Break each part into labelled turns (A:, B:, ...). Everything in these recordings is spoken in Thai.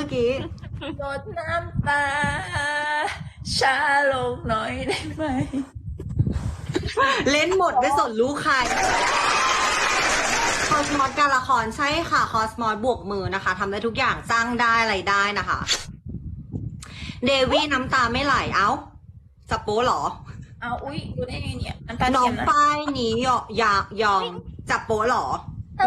A: มื่อกี้
B: ลดน้ำตาชาลงหน่อยได้ไหม
A: เล่นหมดไม่สนลูกใคร คอสมอสการละครใช่ค่ะคอสมอสบวกมือนะคะทำได้ทุกอย่างจ้างได้อะไรได้นะคะ เดวี่น้ำตาไม่ไหลเอ้าจะโป๊เหรอ
B: เอาอุ้ยดูได้ไงเนี่ยน้ำตา
A: น้อ
B: เที
A: ง
B: ยมนะ
A: ป้ายนี้ยอยากยองจับโป๊เหรอ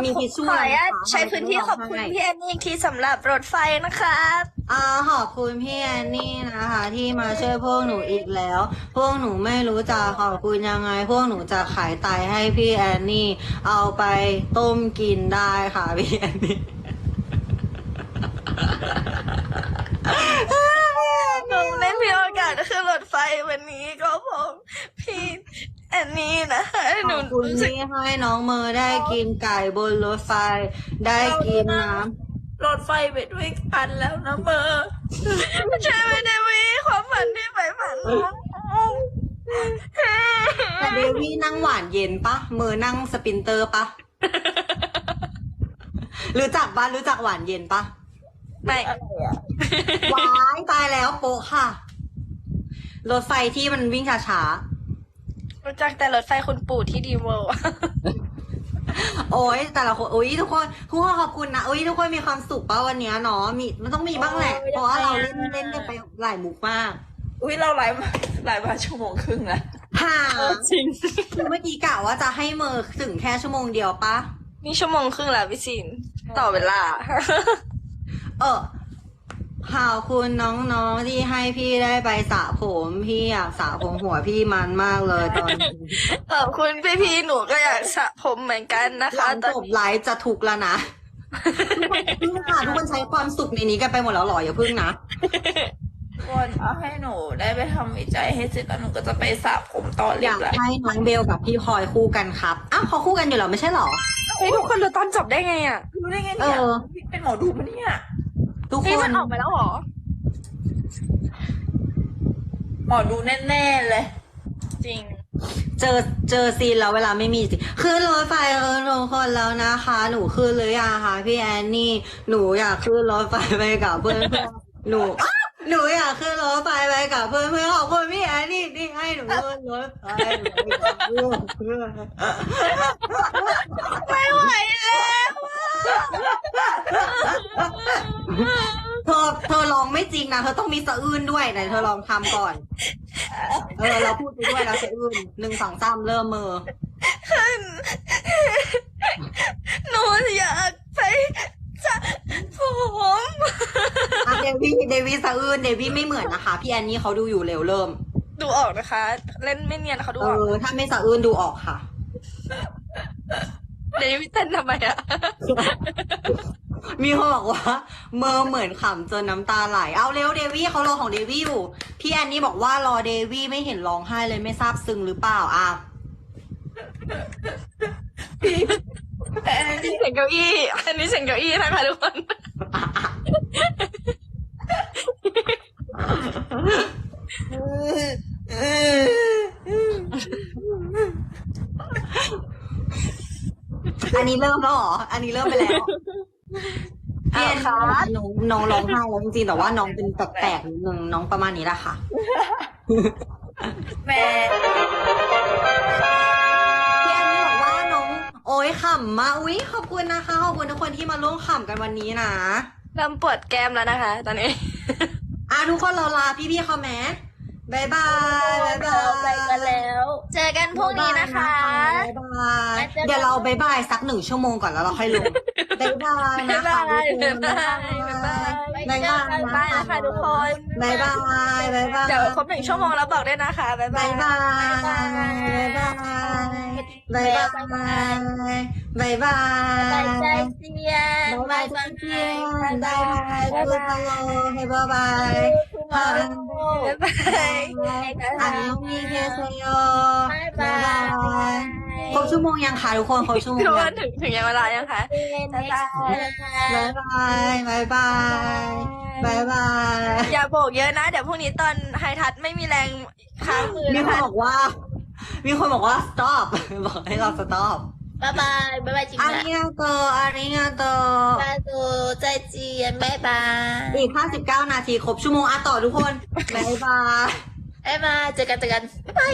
A: มีทิชชู่
C: ขออนุญาต
A: ไหมคะ
C: ใช้พื้นที่ขอบคุณ
A: ให้
C: พี่แอนนี่อีกทีสำหรับรถไฟนะครับ
A: อ่าขอบคุณพี่แอนนี่นะคะ ที่มาช่วยพวกหนูอีกแล้ว พวกหนูไม่รู้จะขอบคุณยังไง พวกหนูจะขายไตให้พี่แอนนี่ เอาไปต้มกินได้ค่ะพี่แอนนี่
C: หนูได้มีโอกาสขึ้นรถไฟวันนี้ก็เพราะพี่แอ นนี่นะคะ
A: ข
C: หนู
A: อบคุณ
C: รู้สึก
A: ที่ให้น้องเมอร์ได้กินไก่บนรถไฟ ได้กินน้
B: รถไฟไปด้วยกันแล้วนะเบอร์
C: ใช่ไหมเดวีความฝันที่ใฝ่ฝันำ
A: แต่เดวี่นั่งหวานเย็นปะเมอร์นั่งสปรินเตอร์ปะรู้จักปะรู้จักหวานเย็นปะ
C: ไม่
B: อะไรอะ
A: ว้ายตายแล้วโปะค่ะ รถไฟที่มันวิ่งช้า
C: รู้จักแต่รถไฟคุณปู่ที่ดีเวล
A: ๆโอ้ยแต่ละคนโอ้ยทุกคนทุกคนขอบคุณนะโอ้ยทุกคนมีความสุขป่ะวันเนี้ยเนาะมีมันต้องมีบ้างแหละเพราะว่าเราเล่นเล่นกันไปหลายมุกมาก
B: อุ้ยเราไลฟ์มาไลฟ์มาชั่วโมงครึ่งแล้ว
A: หา
C: จริง
A: คือเมื่อกี้กะว่าจะให้เมอร์ถึงแค่ชั่วโมงเดียวปะ
C: นี่ชั่วโมงครึ่งแล้วพี่ซินต่อเวลา
A: เออ ขอบคุณน้องๆที่ให้พี่ได้ไปสระผม พี่อยากสระผมหัวพี่มันมากเลยตอนนี้
C: ขอบคุณพี่ๆหนูก็อยากสระผมเหมือนกันนะ
A: หลั
C: คะ
A: ง
C: ตอน
A: จบไลฟ์จะถูกแล้วนะทุกคนค่ะทุกคนใช้ความสุขในนี้กันไปหมดแล้วเหรออย่าพึ่งนะ
B: คนเอาให้หนูได้ไปทำวิจัยให้เสร็จแล้วหนูก็จะไปสระผมต่อ
A: อ
B: เรีย
A: ยา
B: บ
A: ก
B: ร้อย
A: ให้น้องเบลกับพี่พลอยคู่กันครับอ้าวเขาคู่กันอยู่แล้วไม่ใช่เหรอ
C: เฮ้ยทุกคนรู้ตอนจบได้ไงอะ
B: รู้ได้ไงเนี่ย
A: เออ
B: เป็นหมอดูปะเนี่ย
A: ทุกค
C: เฮ้ย
A: น
C: มันออกมาแล้วเหรอ
B: หมอดูแน่ๆเลย
C: จริง
A: เจอเจอซีนแล้วเวลาไม่มีสิขึ้นรถไฟเออทุกคนแล้วนะคะ หนูขึ้นหรือยังคะพี่แอนนี่ หนูอยากขึ้นรถไฟไปกับเพื่อนเพื่อนหนูอ้าวหนูอยากขึ้นรถไฟไปกับเพื่อนเพื่อนขอบคุณพี่แอนนี่ที่ให้หนูขึ้นรถไฟไปกับเพื่อนเพื่อน
C: ไม่ไหวแล้ว
A: เธอเธอลองไม่จริงนะเธอต้องมีสะอื้นด้วยไหนเธอลองทำก่อน เออ เราพูดไปด้วยแล้วสะอื้นหนึ่งสองสามเริ่มมือ
C: หนูอยากไปสระผม
A: อะเดวี่เดวี่สะอื้นเดวี่ไม่เหมือนนะคะ พี่แอนนี่เขาดูอยู่เร็วเริ่ม
C: ดูออกนะคะ เล่นไม่เนียนนะคะดู
A: เอ
C: ออก
A: อ ถ้าไม่สะอื้นดูออกค่ะ
C: เดวิดเต้นทำไมอะ
A: มีคนบอกว่าเมอเหมือนขำจนน้ำตาไหล เอาเร็วเดวี่เขารอของเดวี่อยู่ พี่แอนนี่บอกว่ารอเดวี่ไม่เห็นร้องไห้เลยไม่ทราบซึ้งหรือเปล่าอะ
B: แต่
C: อันนี้เสียงเก้าอี้อันนี้เสียงเก้าอี้นะคะทุกคน
A: อันนี้เริ่มแล้วเหรอ อันนี้เริ่มไปแล้วพี่แอน
C: เอาค่ะ
A: น้องน้องร้องไห้แล้วจริงๆแต่ว่าน้องเป็นแปลกๆนิดนึงน้องประมาณนี้แหละค่ะ
B: แม่
A: พี่แอนนี่บอกว่าน้อง โอ้ยขำมาอุ้ยขอบคุณนะคะขอบคุณทุกคนที่มาร่วมขำกันวันนี้นะ
C: เริ่มปวดแก้มแล้วนะคะ ตอนนี้
A: อะทุกคนเราลาพี่ๆเขาไหมบายบายบายบาย
B: ไปกันแล้ว
C: เจอกันพรุ่งนี้นะคะ
A: บายบาย เดี๋ยวเราบายบายสักหนึ่งชั่วโมงก่อนแล้วเราค่อยลงบายบายนะคะ
C: บ๊ายบาย
A: ทุกคน
C: บ๊ายบายบ๊ายบาย
A: บายบาย
C: บ๊ายบายนะคะทุกคน
A: บายบายบายบาย
C: เดี๋ยวครบหนึ่งชั่วโมงแล้วบอกด้วยนะคะบ๊ายบา
A: บายยบายบายบายบายบายบาย
C: บายใจเสียง
A: บายบายเพื่อนบายบายพูดฮัลโหลให้บายบายบาย
C: บ๊ายบาย
A: อันนี้มีเทสโยบายบายครบ ชั่วโมงยังคะทุกคนครบชั่วโมง
C: ทุกค
A: ยั
C: น
A: ง
C: ถึงถึงยังเวลายังคะ บ๊ายบาย
A: บายบายบายบายบายบาย
C: อย่าโบกเยอะนะ เดี๋ยวพรุ่งนี้ตอนไฮทัชไม่มีแรงค้างมือ
A: มี
C: นะ
A: คน
C: คะ
A: บอกว่า มีคนบอกว่า stop บอกให้เรา stop
B: บ๊ายบายบ๊ายบายจริง
A: อา
B: นะ
A: ริงาโตอาริงาโต
B: บายโตใจเจียนบ๊ายบาย
A: อีก59 นาทีครบชั่วโมงอะต่อทุกคนบ๊ายบาย
B: บ๊ายบายเจอกันเจอกันบ๊ายบาย